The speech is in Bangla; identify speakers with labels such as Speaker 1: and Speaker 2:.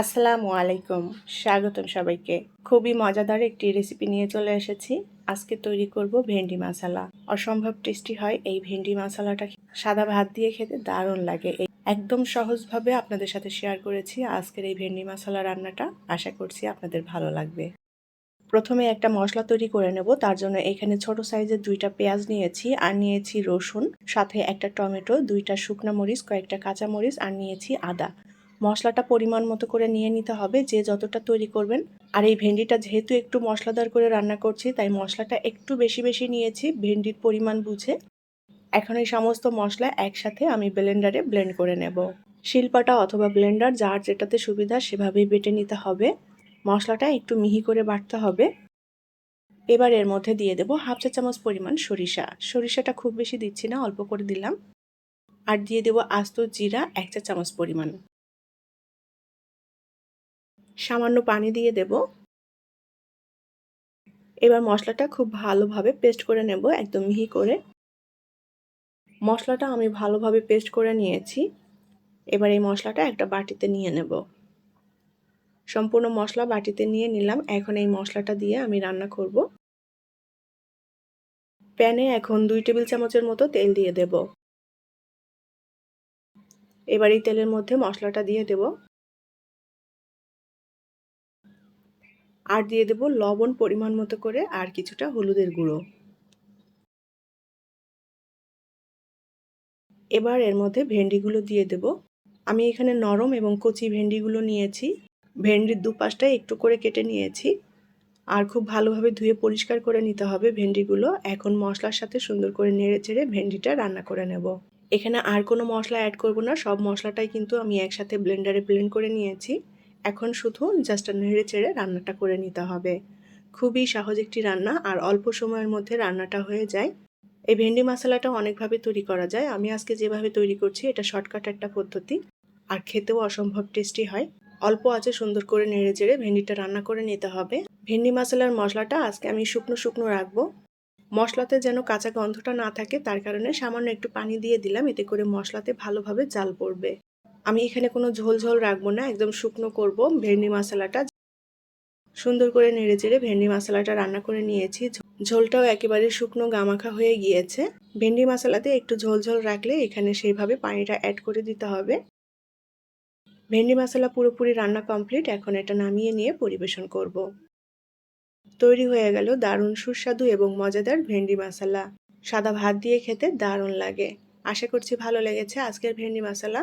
Speaker 1: আসসালামু আলাইকুম। স্বাগতম সবাইকে। খুবই মজাদার একটি রেসিপি নিয়ে চলে এসেছি। আজকে তৈরি করব ভেন্ডি মশালা অসম্ভব টেস্টি হয় এই ভেন্ডি মশালাটা সাদা ভাত দিয়ে খেতে দারুণ লাগে। একদম সহজভাবে আপনাদের সাথে শেয়ার করেছি আজকের এই ভেন্ডি মশালা রান্নাটা। আশা করছি আপনাদের ভালো লাগবে। প্রথমে একটা মশলা তৈরি করে নেব। তার জন্য এখানে ছোট সাইজের দুইটা পেঁয়াজ নিয়েছি আর নিয়েছি রসুন। সাথে একটা টমেটো, দুইটা শুকনো মরিচ, কয়েকটা কাঁচা মরিচ আর নিয়েছি আদা। মশলাটা পরিমাণ মতো করে নিয়ে নিতে হবে, যে যতটা তৈরি করবেন। আর এই ভেন্ডিটা যেহেতু একটু মশলাদার করে রান্না করছি, তাই মশলাটা একটু বেশি বেশি নিয়েছি ভেন্ডির পরিমাণ বুঝে। এখন এই সমস্ত মশলা একসাথে আমি ব্লেন্ডারে ব্লেন্ড করে নেব। শিল্পাটা অথবা ব্লেন্ডার যার যেটাতে সুবিধা সেভাবেই বেটে নিতে হবে। মশলাটা একটু মিহি করে বাটতে হবে। এবার এর মধ্যে দিয়ে দেব হাফ চা চামচ পরিমাণ সরিষা। সরিষাটা খুব বেশি দিচ্ছি না, অল্প করে দিলাম। আর দিয়ে দেব আস্ত জিরা এক চা চামচ পরিমাণ। সামান্য পানি দিয়ে দেব। এবার মশলাটা খুব ভালোভাবে পেস্ট করে নেব, একদম মিহি করে। মশলাটা আমি ভালোভাবে পেস্ট করে নিয়েছি। এবার এই মশলাটা একটা বাটিতে নিয়ে নেব। সম্পূর্ণ মশলা বাটিতে নিয়ে নিলাম। এখন এই মশলাটা দিয়ে আমি রান্না করব। প্যানে এখন দুই টেবিল চামচের মতো তেল দিয়ে দেব। এবার এই তেলের মধ্যে মশলাটা দিয়ে দেব। আর দিয়ে দেব লবণ পরিমাণ মতো করে আর কিছুটা হলুদের গুঁড়ো। এবার এর মধ্যে ভেন্ডিগুলো দিয়ে দেব। আমি এখানে নরম এবং কচি ভেন্ডিগুলো নিয়েছি। ভেন্ডির দুপাশটা একটু করে কেটে নিয়েছি। আর খুব ভালোভাবে ধুয়ে পরিষ্কার করে নিতে হবে ভেন্ডিগুলো। এখন মশলার সাথে সুন্দর করে নেড়ে চেড়ে ভেন্ডিটা রান্না করে নেব। এখানে আর কোনো মশলা অ্যাড করব না। সব মশলাটাই কিন্তু আমি একসাথে ব্লেন্ডারে ব্লেন্ড করে নিয়েছি। এখন শুধু জাস্ট নেড়ে চেড়ে রান্নাটা করে নিতে হবে। খুবই সহজ একটি রান্না আর অল্প সময়ের মধ্যে রান্নাটা হয়ে যায়। এই ভেন্ডি মশলাটা অনেকভাবে তৈরি করা যায়। আমি আজকে যেভাবে তৈরি করছি, এটা শর্টকাট একটা পদ্ধতি আর খেতেও অসম্ভব টেস্টি হয়। অল্প আছে সুন্দর করে নেড়ে চেড়ে ভেন্ডিটা রান্না করে নিতে হবে। ভেন্ডি মশলার মশলাটা আজকে আমি শুকনো শুকনো রাখব। মশলাতে যেন কাঁচা গন্ধটা না থাকে, তার কারণে সামান্য একটু পানি দিয়ে দিলাম, এতে করে মশলাতে ভালোভাবে জাল পড়বে। আমি এখানে কোনো ঝোল ঝোল রাখব না, একদম শুকনো করব ভেন্ডি মশলাটা। সুন্দর করে নেড়ে চেড়ে ভেন্ডি মশলাটা রান্না করে নিয়েছি। ঝোলটাও একেবারে শুকনো গামাখা হয়ে গিয়েছে। ভেন্ডি মশলাতে একটু ঝোল ঝোল রাখলে এখানে সেইভাবে পানিটা অ্যাড করে দিতে হবে। ভেন্ডি মশলা পুরোপুরি রান্না কমপ্লিট এখন এটা নামিয়ে নিয়ে পরিবেশন করব। তৈরি হয়ে গেল দারুণ সুস্বাদু এবং মজাদার ভেন্ডি মশলা। সাদা ভাত দিয়ে খেতে দারুণ লাগে। আশা করছি ভালো লেগেছে আজকের ভেন্ডি মশলা।